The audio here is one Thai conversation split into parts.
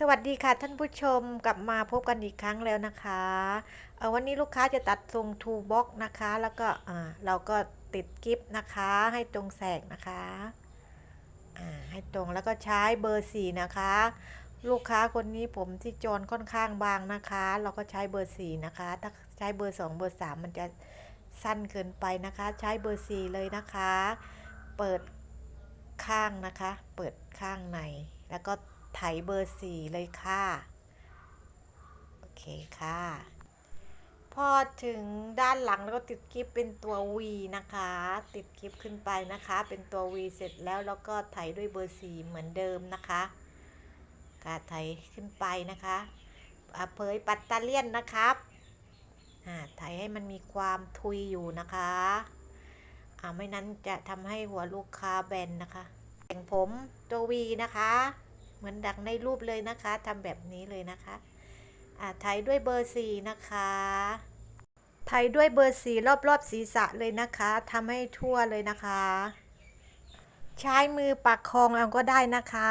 สวัสดีค่ะท่านผู้ชมกลับมาพบกันอีกครั้งแล้วนะคะเอ่อวันนี้ลูกค้าจะตัดทรงทูบ็อกนะคะ แล้วก็เราก็ติดกิฟนะคะ ให้ตรงแสกนะคะให้ตรงแล้วก็ใช้เบอร์สี่นะคะ ลูกค้าคนนี้ผมที่จรค่อนข้างบางนะคะ เราก็ใช้เบอร์สี่นะคะ ถ้าใช้เบอร์สองเบอร์สามมันจะสั้นเกินไปนะคะ ใช้เบอร์สี่เลยนะคะ เปิดข้างนะคะ เปิดข้างในแล้วก็ ไถเบอร์สี่เลยค่ะ โอเคค่ะ พอถึงด้านหลังแล้วก็ติดกิฟเป็นตัว V นะคะ ติดกิฟขึ้นไปนะคะ เป็นตัว V เสร็จแล้วแล้วก็ไถด้วยเบอร์สี่เหมือนเดิมนะคะกาไถขึ้นไปนะคะเผยปัตตาเลียนนะครับอ่าไถให้มันมีความทุยอยู่นะคะไม่นั้นจะทำให้หัวลูกค้าแบนนะคะ แต่งผมตัว V นะคะ เหมือนดังในรูปเลยนะคะทำแบบนี้เลยนะคะอ่าไถด้วยเบอร์สี่นะคะไถด้วยเบอร์สี่รอบๆศีรษะเลยนะคะทำให้ทั่วเลยนะคะ ใช้มือปักคองเอาก็ได้นะคะ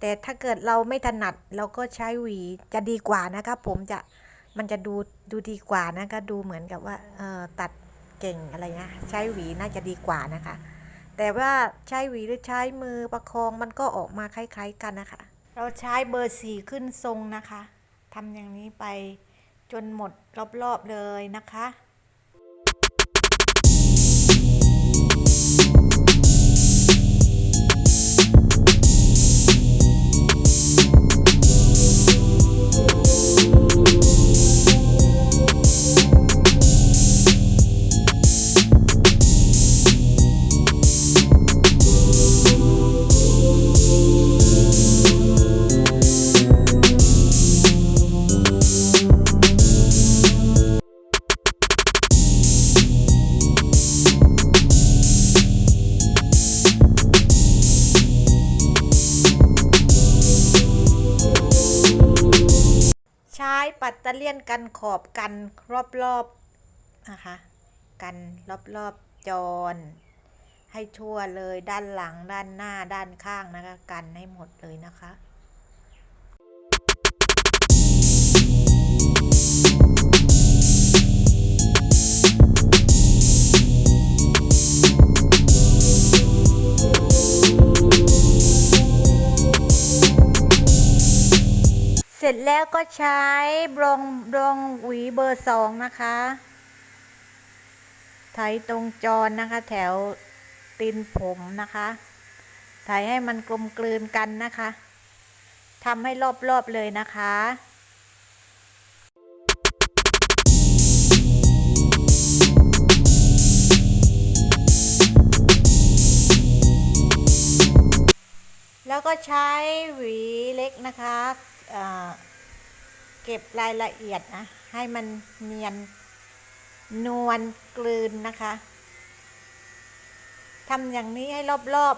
แต่ถ้าเกิดเราไม่ถนัดเราก็ใช้หวีจะดีกว่านะคะ ผมจะมันจะดูดูดีกว่านะคะดูเหมือนกับว่าเออตัดเก่งอะไรเงี้ยใช้หวีน่าจะดีกว่านะคะ แต่ว่าใช้หวีหรือใช้มือประคองมันก็ออกมาคล้ายๆกันนะคะ เราใช้เบอร์สี่ขึ้นทรงนะคะทำอย่างนี้ไปจนหมดรอบๆเลยนะคะ จะเตอร์เลียนกันขอบกันรอบๆนะคะ กันรอบๆจร ให้ทั่วเลยด้านหลังด้านหน้าด้านข้างนะคะ กันให้หมดเลยนะคะ ร็จแล้วก็ใช้บรองบรองหวีเบอร์สองนะคะไถตรงจรนะคะ แถวตีนผมนะคะไถให้มันกลมกลืนกันนะคะทำให้รอบๆเลยนะคะแล้วก็ใช้หวีเล็กนะคะ เเก็บรายละเอียดนะ ให้มันเนียนนวลกลืนนะคะทำอย่างนี้ให้รอบรอบ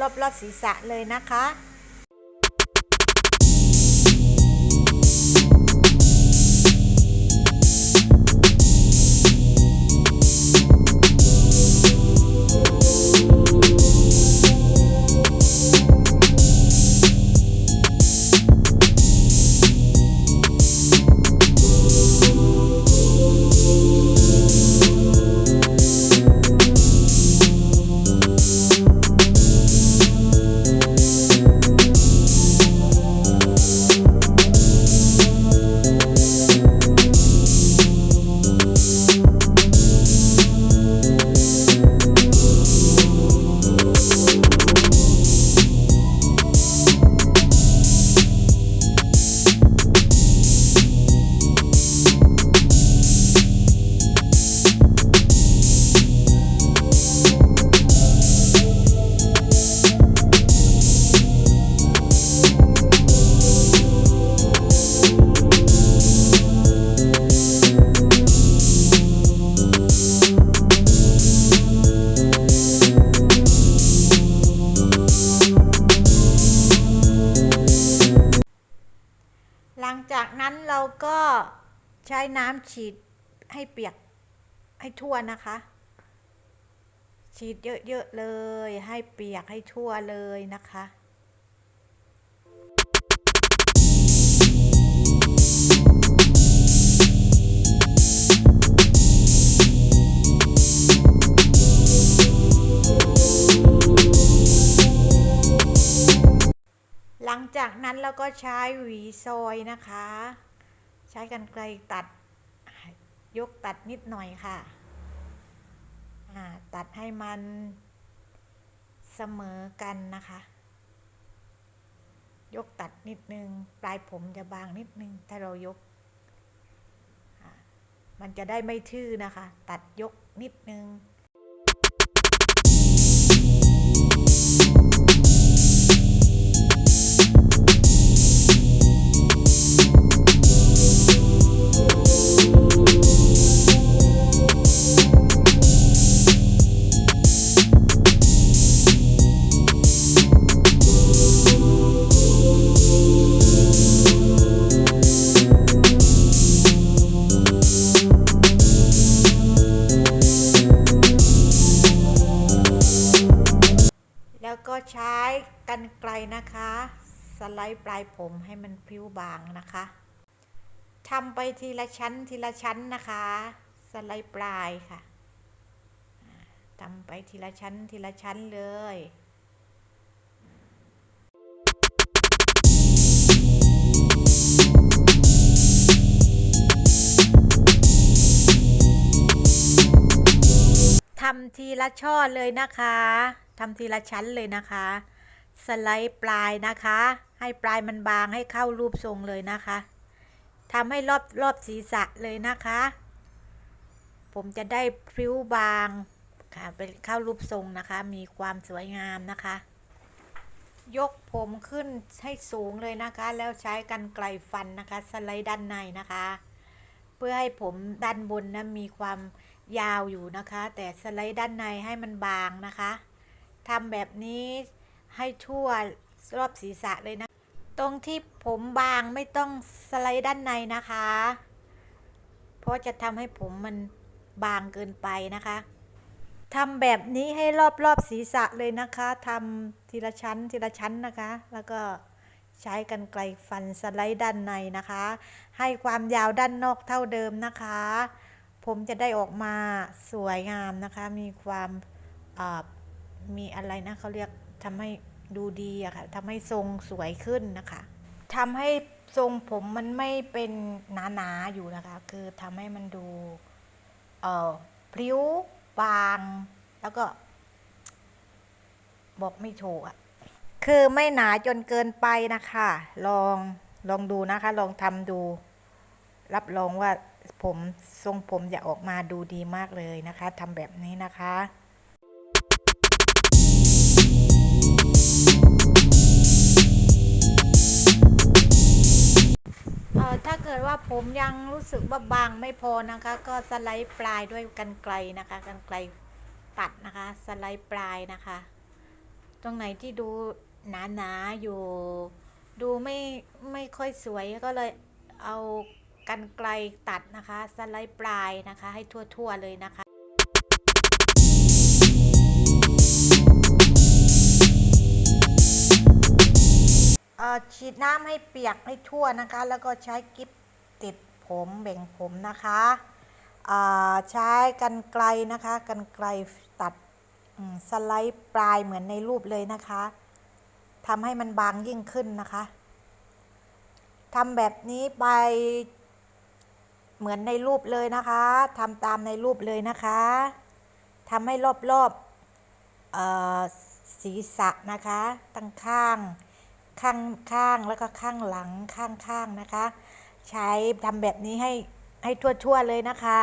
รอบรอบๆศีรษะเลยนะคะ ฉีดให้เปียกให้ทั่วนะคะ ฉีดเยอะๆเลย ให้เปียกให้ทั่วเลยนะคะหลังจากนั้นเราก็ใช้หวีซอยนะคะ ใช้กันไกลตัด ยกตัดนิดหน่อยค่ะ ตัดให้มันเสมอกันนะคะ ยกตัดนิดนึง ปลายผมจะบางนิดนึง ถ้าเรายก มันจะได้ไม่ทื่อนะคะ ตัดยกนิดนึง ปลายผมให้มันผิวบางนะคะทำไปทีละชั้นทีละชั้นนะคะ สไลด์ปลายค่ะอ่าทำไปทีละชั้นทีละชั้นเลยทำทีละช่อเลยนะคะทำทีละชั้นเลยนะคะ สไลด์ปลายนะคะ ให้ปลายมันบางให้เข้ารูปทรงเลยนะคะทำให้รอบรอบศีรษะเลยนะคะ ผมจะได้พริ้วบางค่ะเป็นเข้ารูปทรงนะคะ มีความสวยงามนะคะ ยกผมขึ้นให้สูงเลยนะคะ แล้วใช้กันไกลฟันนะคะ สไลด์ด้านในนะคะ เพื่อให้ผมด้านบนนะมีความยาวอยู่นะคะ แต่สไลด์ด้านในให้มันบางนะคะทำแบบนี้ให้ทั่ว รอบศีรษะเลยนะ ตรงที่ผมบางไม่ต้องสไลด์ด้านในนะคะ เพราะจะทำให้ผมมันบางเกินไปนะคะทำแบบนี้ให้รอบรอบศีรษะเลยนะคะทำทีละชั้นทีละชั้นนะคะ แล้วก็ใช้กันไกลฟันสไลด์ด้านในนะคะ ให้ความยาวด้านนอกเท่าเดิมนะคะ ผมจะได้ออกมาสวยงามนะคะ มีความมีอะไรนะเขาเรียกทำให้ ดูดีอะค่ะทำให้ทรงสวยขึ้นนะคะทำให้ทรงผมมันไม่เป็นหนาๆอยู่นะคะ คือทำให้มันดูเอ่อพริ้วบาง แล้วก็ บอกไม่ถูกอะคือไม่หนาจนเกินไปนะคะ ลองลองดูนะคะ ลองทำดู รับรองว่าผมทรงผมจะออกมาดูดีมากเลยนะคะทำแบบนี้นะคะ เอ่อถ้าเกิดว่าผมยังรู้สึกว่าบางไม่พอนะคะ ก็สไลด์ปลายด้วยกันไกลนะคะกันไกลตัดนะคะ สไลด์ปลายนะคะ ตรงไหนที่ดูหนาๆอยู่ ดูไม่ไม่ค่อยสวยก็เลยเอากันไกลตัดนะคะ สไลด์ปลายนะคะ ให้ทั่วๆเลยนะคะ ฉีดน้ำให้เปียกให้ทั่วนะคะ แล้วก็ใช้กิ๊บติดผมแบ่งผมนะคะใช้กันไกลนะคะกันไกลตัดสไลด์ปลายเหมือนในรูปเลยนะคะทำให้มันบางยิ่งขึ้นนะคะทำแบบนี้ไปเหมือนในรูปเลยนะคะทำตามในรูปเลยนะคะทำให้รอบๆเอ่อศีรษะนะคะตั้งข้าง ข้างข้างแล้วก็ข้างหลังข้างข้างนะคะ ใช้ทำแบบนี้ให้ให้ทั่วๆเลยนะคะ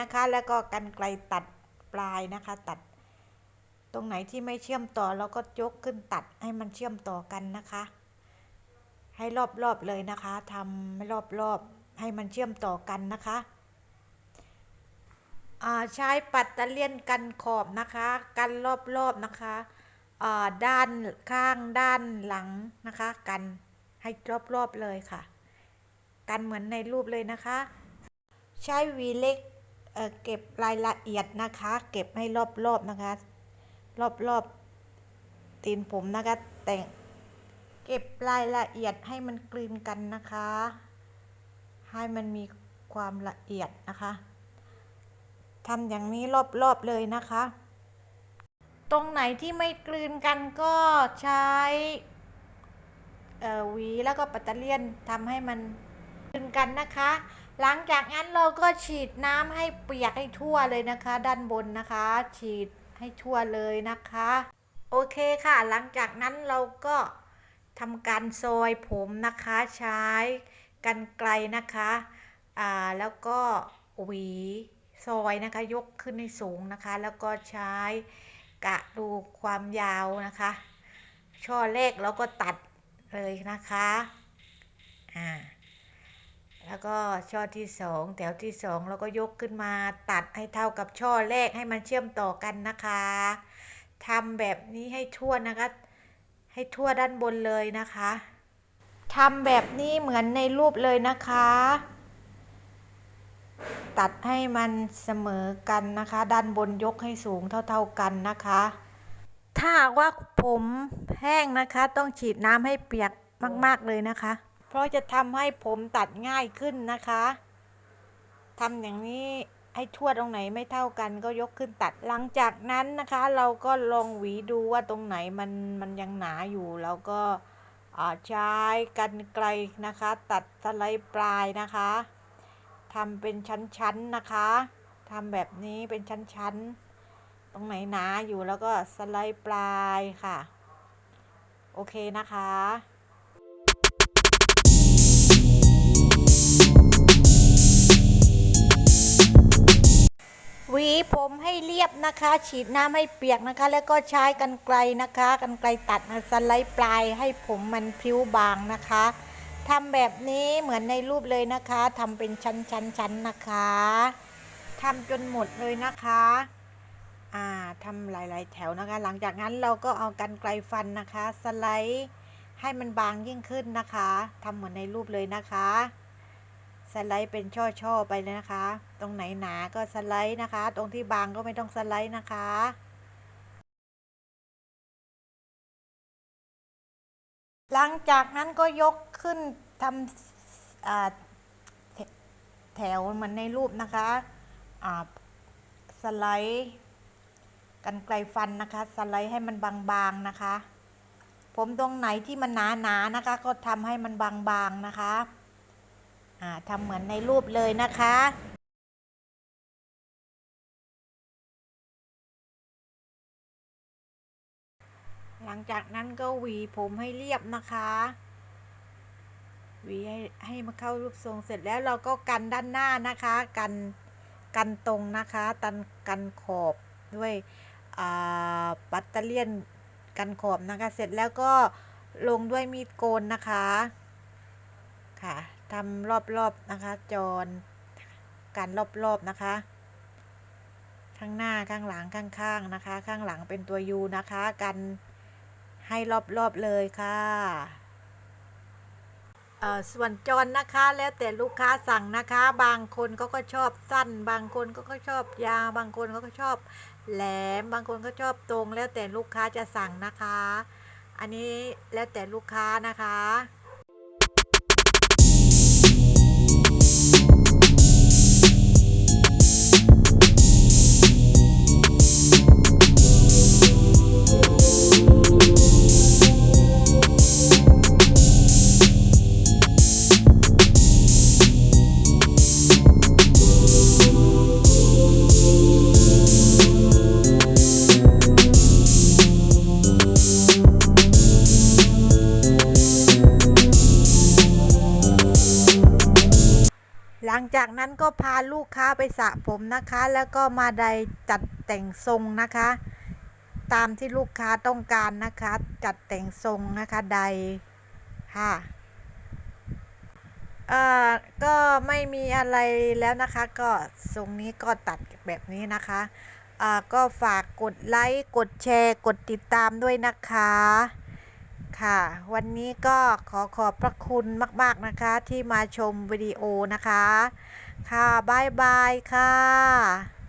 นะคะ แล้วก็กันไกลตัดปลายนะคะ ตัด ตรงไหนที่ไม่เชื่อมต่อเราก็ยกขึ้นตัดให้มันเชื่อมต่อกันนะคะ ให้รอบๆเลยนะคะทำรอบๆให้มันเชื่อมต่อกันนะคะใช้ปัตเตอร์เลียนกันขอบนะคะ กันรอบๆนะคะด้านข้างด้านหลังนะคะ กันให้รอบๆเลยค่ะ กันเหมือนในรูปเลยนะคะ ใช้หวีเล็ก เก็บรายละเอียดนะคะ เก็บให้รอบๆนะคะ รอบๆตีนผมนะคะ แต่งเก็บรายละเอียดให้มันกลืนกันนะคะ ให้มันมีความละเอียดนะคะทำอย่างนี้รอบๆเลยนะคะ ตรงไหนที่ไม่กลืนกันก็ใช้หวีแล้วก็ปัตเตอร์เลียนทำให้มันกลืนกันนะคะ หลังจากนั้นเราก็ฉีดน้ำให้เปียกให้ทั่วเลยนะคะ ด้านบนนะคะ ฉีดให้ทั่วเลยนะคะ โอเคค่ะ หลังจากนั้นเราก็ทำการซอยผมนะคะ ใช้กันไกลนะคะอ่าแล้วก็หวีซอยนะคะ ยกขึ้นให้สูงนะคะ แล้วก็ใช้กะดูความยาวนะคะ ช่อแรกเราก็ตัดเลยนะคะอ่า แล้วก็ช่อที่สองแถวที่สองเราก็ยกขึ้นมาตัดให้เท่ากับช่อแรกให้มันเชื่อมต่อกันนะคะทำแบบนี้ให้ทั่วนะคะ ให้ทั่วด้านบนเลยนะคะทำแบบนี้เหมือนในรูปเลยนะคะ ตัดให้มันเสมอกันนะคะ ด้านบนยกให้สูงเท่าๆกันนะคะ ถ้าว่าผมแห้งนะคะ ต้องฉีดน้ำให้เปียกมากๆเลยนะคะ เพราะจะทำให้ผมตัดง่ายขึ้นนะคะทำอย่างนี้ให้ทั่วตรงไหนไม่เท่ากันก็ยกขึ้นตัด หลังจากนั้นนะคะ เราก็ลองหวีดูว่าตรงไหนมันมันยังหนาอยู่เราก็อ่าใช้กันไกลนะคะ ตัดสไลด์ปลายนะคะทำเป็นชั้นๆนะคะทำแบบนี้เป็นชั้นๆ ตรงไหนหนาอยู่แล้วก็สไลด์ปลายค่ะ โอเคนะคะ หวีผมให้เรียบนะคะ ฉีดน้ำให้เปียกนะคะ แล้วก็ใช้กันไกลนะคะกันไกลตัดสไลด์ปลายให้ผมมันพริ้วบางนะคะทำแบบนี้เหมือนในรูปเลยนะคะทำเป็นชั้นชั้นชั้นนะคะทำจนหมดเลยนะคะอ่าทำหลายๆ แถวนะคะ หลังจากนั้นเราก็เอากันไกลฟันนะคะ สไลด์ให้มันบางยิ่งขึ้นนะคะทำเหมือนในรูปเลยนะคะ สไลด์เป็นช่อๆไปเลยนะคะ ตรงไหนหนาก็สไลด์นะคะ ตรงที่บางก็ไม่ต้องสไลด์นะคะหลังจากนั้นก็ยกขึ้นทำแถวเหมือนในรูปนะคะสไลด์กันไกลฟันนะคะ สไลด์ให้มันบางๆนะคะ ผมตรงไหนที่มันหนาๆนะคะ ก็ทำให้มันบางๆนะคะ ทำเหมือนในรูปเลยนะคะหลังจากนั้นก็หวีผมให้เรียบนะคะ หวีให้ให้มาเข้ารูปทรงเสร็จแล้วเราก็กันด้านหน้านะคะ กันกันตรงนะคะตันกันขอบด้วยปัตเตอร์เลียนกันขอบนะคะ เสร็จแล้วก็ลงด้วยมีดโกนนะคะ ค่ะ ทำรอบๆนะคะ จรกันรอบๆนะคะ ข้างหน้าข้างหลังข้างๆนะคะ ข้างหลังเป็นตัวยูนะคะ กันให้รอบๆเลยค่ะส่วนจรนะคะแล้วแต่ลูกค้าสั่งนะคะ บางคนเขาก็ชอบสั้น บางคนเขาก็ชอบยาวบางคนเขาก็ชอบแหลม บางคนก็ชอบตรง แล้วแต่ลูกค้าจะสั่งนะคะ อันนี้แล้วแต่ลูกค้านะคะ นั้นก็พาลูกค้าไปสระผมนะคะ แล้วก็มาไดจัดแต่งทรงนะคะ ตามที่ลูกค้าต้องการนะคะ จัดแต่งทรงนะคะใดค่ะเอ่อก็ไม่มีอะไรแล้วนะคะ ก็ทรงนี้ก็ตัดแบบนี้นะคะอ่าก็ฝากกดไลค์กดแชร์กดติดตามด้วยนะคะค่ะ วันนี้ก็ขอขอบพระคุณมาก ๆ นะคะที่มาชมวิดีโอนะคะ ค่ะบายบายค่ะ